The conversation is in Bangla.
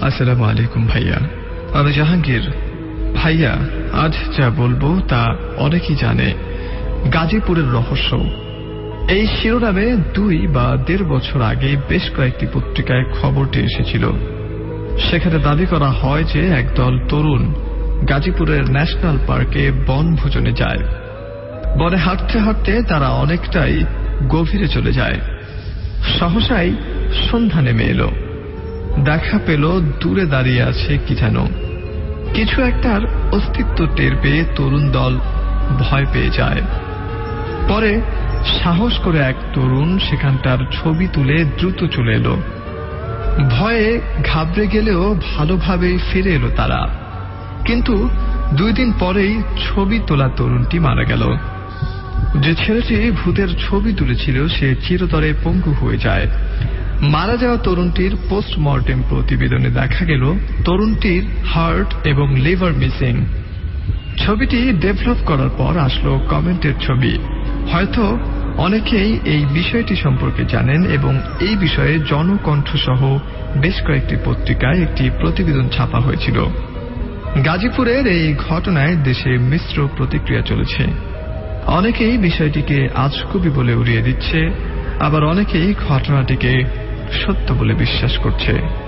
আসসালামু আলাইকুম ভাইয়া। আমি জাহাঙ্গীর, ভাইয়া, আজ যা বলব তা অনেকেই জানে। গাজীপুরের রহস্য। এই শিরোনামে দুই বা দেড় বছর আগে বেশ কয়েকটি পত্রিকায় খবরটি এসেছিল। সেখানে দাবি করা হয় যে একদল তরুণ গাজীপুরের ন্যাশনাল পার্কে বনভোজনে যায়। বনে হাঁটতে হাঁটতে তারা অনেকটাই গভীরে চলে যায়। সহসাই সন্ধ্যা নেমে এলো। দেখা পেল, দূরে দাঁড়িয়ে আছে কি যেন। কিছু একটার অস্তিত্ব টের পেয়ে তরুণ দল ভয় পেয়ে যায়। পরে সাহস করে এক তরুণ সেখানটার ছবি তুলে দ্রুত চলে এলো। ভয়ে ঘাবড়ে গেলেও ভালোভাবেই ফিরে এলো তারা। কিন্তু দুই দিন পরেই ছবি তোলা তরুণটি মারা গেল। যে ছেলেটি ভূতের ছবি তুলেছিল, সে চিরতরে পঙ্গু হয়ে যায়। মারা যাওয়া তরুণটির পোস্টমর্টেম প্রতিবেদনে দেখা গেল তরুণটির হার্ট এবং লিভার মিসিং। ছবিটি ডেভেলপ করার পর আসলো কমেন্টের ছবি। হয়তো অনেকেই এই বিষয়টি সম্পর্কে জানেন এবং এই বিষয়ে জনকণ্ঠ সহ বেশ কয়েকটি পত্রিকায় একটি প্রতিবেদন ছাপা হয়েছিল। গাজীপুরের এই ঘটনায় দেশে মিশ্র প্রতিক্রিয়া চলেছে। অনেকেই বিষয়টিকে আজকুবি বলে উড়িয়ে দিচ্ছে, আবার অনেকেই ঘটনাটিকে সত্য বলে বিশ্বাস করছে।